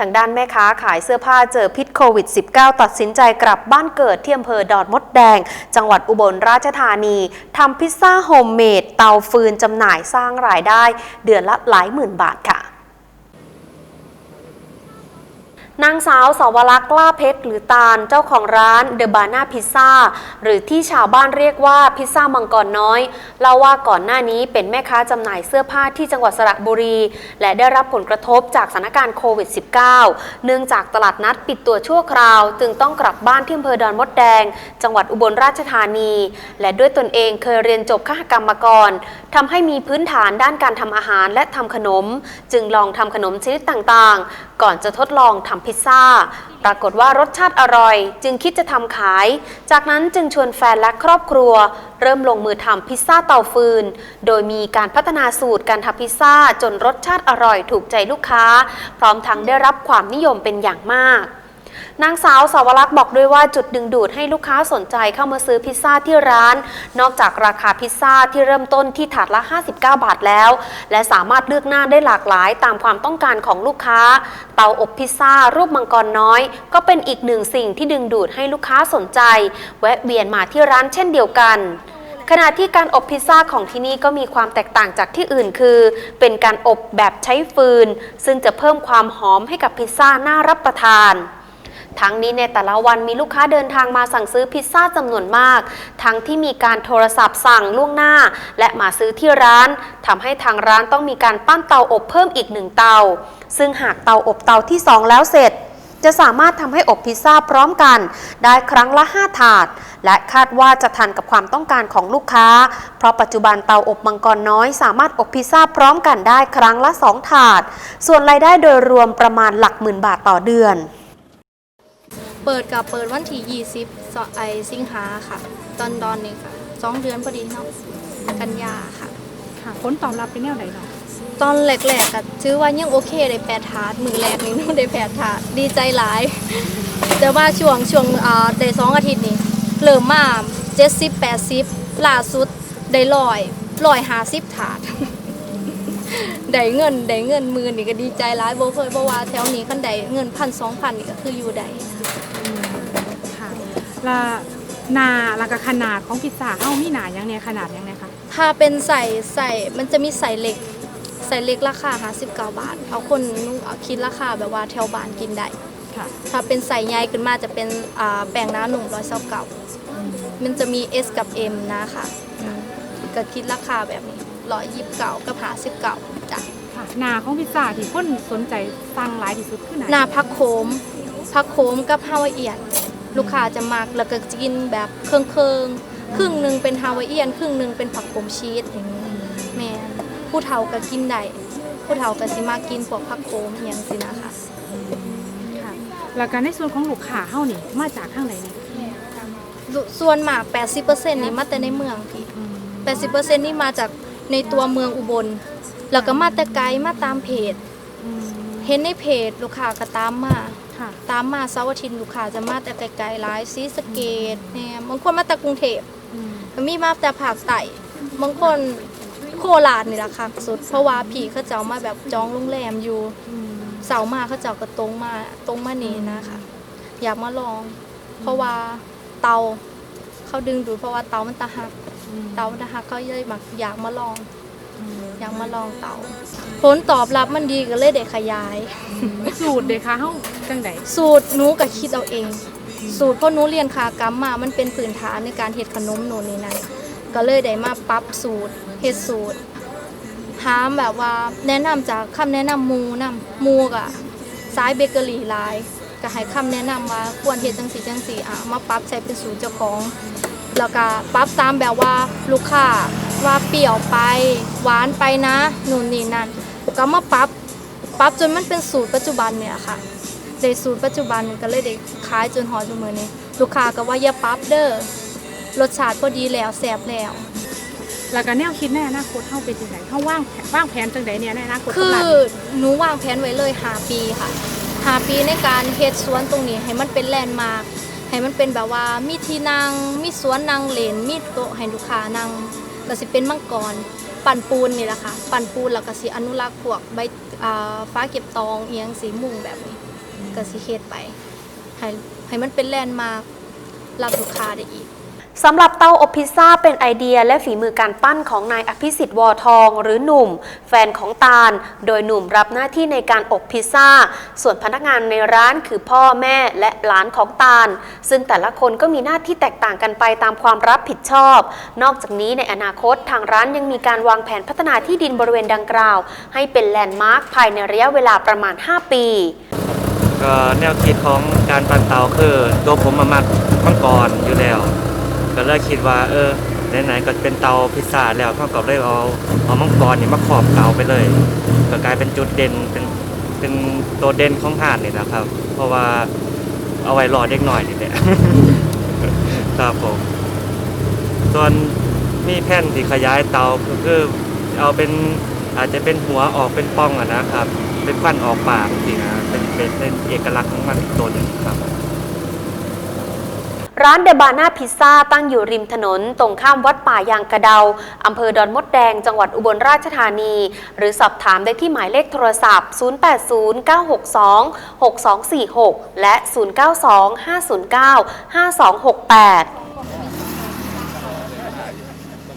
ทางด้านแม่ค้าขายเสื้อผ้าเจอพิษโควิด -19 ตัดสินใจกลับบ้านเกิดที่อำเภอดอดมดแดง จังหวัดอุบลราชธานีทำพิซซ่าโฮมเมดเตาฟืนจำหน่ายสร้างรายได้ เดือนละหลายหมื่นบาทค่ะ นางสาวสาวรักษ์ล่าเพชรหรือตาลเจ้าของร้านเดอะบาน่าพิซซ่าหรือที่ชาวบ้านเรียกว่าพิซซ่ามังกรน้อยเล่าว่าก่อนหน้านี้เป็นแม่ค้าจำหน่ายเสื้อผ้าที่จังหวัดสระบุรี และได้รับผลกระทบจากสถานการณ์โควิด -19 เนื่องจากตลาดนัดปิดตัวชั่วคราว จึงต้องกลับบ้านที่อำเภอดอนมดแดง จังหวัดอุบลราชธานี และด้วยตนเองเคยเรียนจบข้ากรรมมาก่อนทำให้มีพื้นฐานด้านการทำอาหารและทำขนม จึงลองทำขนมชนิดต่างๆก่อนจะทดลองทำพิซซ่า ปรากฏว่ารสชาติอร่อย จึงคิดจะทำขาย จากนั้นจึงชวนแฟนและครอบครัว เริ่มลงมือทำพิซซ่าเตาฟืน โดยมีการพัฒนาสูตรการทำพิซซ่า จนรสชาติอร่อยถูกใจลูกค้า พร้อมทั้งได้รับความนิยมเป็นอย่างมาก นางสาวสาวรักษ์บอกด้วยว่าจุดดึงดูดให้ลูกค้าสนใจเข้ามาซื้อพิซซ่าที่ร้าน นอกจากราคาพิซซ่าที่เริ่มต้นที่ถาดละ 59 บาทแล้ว และสามารถเลือกหน้าได้หลากหลายตามความต้องการของลูกค้า เตาอบพิซซ่ารูปมังกรน้อย ก็เป็นอีกหนึ่งสิ่งที่ดึงดูดให้ลูกค้าสนใจ แวะเวียนมาที่ร้านเช่นเดียวกันขณะที่การอบพิซซ่าของที่นี่ก็มีความแตกต่างจากที่อื่นคือ เป็นการอบแบบใช้ฟืน ซึ่งจะเพิ่มความหอมให้กับพิซซ่าน่ารับประทาน ทั้งนี้ในแต่ละวันมีลูกค้าเดินทางมาสั่งซื้อพิซซ่าจำนวนมาก ทั้งที่มีการโทรศัพท์สั่งล่วงหน้า และมาซื้อที่ร้านทำให้ทางร้านต้องมีการปั้นเตาอบเพิ่มอีกหนึ่งเตา ซึ่งหากเตาอบเตาที่ 2 แล้วเสร็จจะสามารถทำให้อบพิซซ่าพร้อมกัน ได้ครั้งละ 5 ถาด และคาดว่าจะทันกับความต้องการของลูกค้า เพราะปัจจุบันเตาอบมังกรน้อยสามารถอบพิซซ่าพร้อมกันได้ครั้งละ 2 ถาด ส่วนรายได้โดยรวมประมาณหลักหมื่นบาทต่อเดือน เปิดกับเปิดวันที่20สไอสิงหาค่ะ ตอนดอนนี่ค่ะสองเดือนพอดีเนาะกันยาค่ะ ค่ะผลตอบรับเป็นแนวไหนเนาะตอนแรกๆก็ถือว่ายังโอเคได้แปดถาดมือแรกนี่หนูได้แปดถาดดีใจหลาย แต่ว่าช่วงช่วงอ่าได้สองอาทิตย์นี่เริ่มมาเจ็ดสิบแปดสิบล่าสุดได้ลอยลอยหาสิบถาดได้เงินได้เงินหมือนี่ก็ดีใจหลายโบเคยเพราะว่าแถวนี้คันได้เงินพันสองพันนี่ก็คืออยู่ได้ค่ะและหนาแล้วก็ขนาดของพิซซ่าเฮามีหนาอย่างเนี้ยขนาดอย่างเนี้ยคะถ้าเป็นใส่ใส่มันจะมีใส่เหล็ก ใส่เหล็กราคา59บาท เอาคนนุ่งเอาคิดราคาแบบว่าแถวบ้านกินได้ ค่ะถ้าเป็นใส่ใหญ่ขึ้นมาจะเป็นอ่าแป้งน้าหนุ่มร้อยเก้าเก่า มันจะมี S กับ M นะคะอืมก็คิดราคาแบบนี้ร้อยยี่สิบเก่ากับหาสิบเก่าจ้ะ ค่ะหนาของพิซซ่าที่คนสนใจสั่งหลายที่สุดคือไหนหน้าพักโคมพักโคมกับฮาวายเอียน ลูกค้าจะมักแล้วก็จะกินแบบเครื่องเครื่องๆครึ่งหนึ่งเป็นฮาวายเอียน ครึ่งหนึ่งเป็นผักโขมชีสอย่างนี้แม่นผู้เฒ่าก็กินได้ผู้เฒ่าก็สิมากินพวกผักโขมอหย่างสินะคะค่ะแล้วก็ในส่วนของลูกค้าเฮานี่มาจากทางไหนเนี่ยส่วนมาก 80%นี่มาแต่ในเมืองพี่อืม80%นี่มาจากในตัวเมืองอุบล แล้วก็มาแต่ไกลมาตามเพจ อืมเห็นในเพจลูกค้าก็ตามมา ค่ะ ตามมาเสาร์อาทิตย์ลูกค้าจะมาแต่ไกลๆหลายซีสะเกตเนี่ยบางคนมาแต่กรุงเทพอืมมีมาแต่ภาคใต้บางคนโคราชนี่แหละค่ะสุด เพราะว่าพี่เขาเจ้ามาแบบจองโรงแรมอยู่อืมเสาร์มาเขาเจ้าก็ตรงมาตรงมานี่นะคะอยากมาลอง เพราะว่าเตาเขาดึงดูดเพราะว่าเตามันตะหักอืมเตามันตะหักเขาเลยแบบอยากมาลอง อืมอยากมาลองเตาผลตอบรับมันดีก็เลยได้ขยาย สูตรเด้ค่ะเฮาจังไดสูตรหนูก็คิดเอาเอง สูตรเพราะหนูเรียนคากรรมมา มันเป็นพื้นฐานในการเฮ็ดขนมโน่นนี่นั่นก็เลยได้มาปรับสูตรเฮ็ดสูตรหามแบบว่าแนะนำจากคำแนะนำหมูนำหมูกะสายเบเกอรี่หลายก็ให้คำแนะนำว่าควรเฮ็ดจังสีจังสีอะมาปรับใช้เป็นสูตรเจ้าของ แล้วก็ปรับตามแบบว่าลูกค้า ว่าเปรี้ยวไปหวานไปนะนู่นนี่นั่นก็มาปรับปรับจนมันเป็นสูตรปัจจุบันเนี่ยค่ะในสูตรปัจจุบันก็เลยได้ขายจนหอจนมือนี้ลูกค้าก็ว่าอย่าปรับเด้อรสชาติพอดีแล้วแซ่บแล้วแล้วก็แนวคิดในอนาคตเฮาเป็นจังไดเฮาวางแผนวางแผนจังไดเนี่ยในอนาคตคืกับอร้านนี้หนูวางแผนไว้เลยหาปีค่ะหาปีในการเฮ็ดสวนตรงนี้ให้มันเป็นแลนด์มาร์คให้มันเป็นแบบว่ามีที่นั่งมีสวนนั่งเล่นมีโต๊ะให้ลูกค้านั่ง ก็สิเป็นมังกรปั่นปูนนี่แหละค่ะ ปั่นปูนแล้วก็สิอนุรักษ์พวกใบอ่าฟ้าเก็บตองเอียงสีมุงแบบนี้ก็สิเฮ็ดไปให้ให้มันเป็นแลนด์มาร์รับลูกค้าได้อีก สำหรับเตาอบพิซซ่าเป็นไอเดียและฝีมือการปั้นของนายอภิสิทธิ์วอทอง หรือหนุ่ม แฟนของตาล โดยหนุ่มรับหน้าที่ในการอบพิซซ่า ส่วนพนักงานในร้านคือพ่อแม่และหลานของตาล ซึ่งแต่ละคนก็มีหน้าที่แตกต่างกันไปตามความรับผิดชอบ นอกจากนี้ในอนาคตทางร้านยังมีการวางแผนพัฒนาที่ดินบริเวณดังกล่าว ให้เป็นแลนด์มาร์คภายในระยะเวลาประมาณ 5 ปีก็แนวคิดของการปั่นเตาคือตัวผมมามักมังกรอยู่แล้ว ก็เลยคิดว่า เออไหนๆก็เป็นเตาพิซซ่าแล้วเขาก็เลยเอาเอามังกรนี่มาขอบเตาไปเลยก็กลายเป็นจุดเด่นเป็นเป็นตัวเด่นของหาดนี่นะครับ เพราะว่าเอาไว้รอเด็กหน่อยนี่แหละครับผมส่วนมีแผ่นที่ขยายเตาก็คือเอาเป็นอาจจะเป็นหัวออกเป็นป้องอะนะครับ เป็นควันออกปากจริงนะเป็นเป็นเอกลักษณ์ของมันตัวหนึ่งครับ ร้านเดบาน่าพิซซ่าตั้งอยู่ริมถนน ตรงข้ามวัดป่ายางกระเดา อำเภอดอนมดแดง จังหวัดอุบลราชธานี หรือสอบถามได้ที่หมายเลขโทรศัพท์ 0809626246 และ 0925095268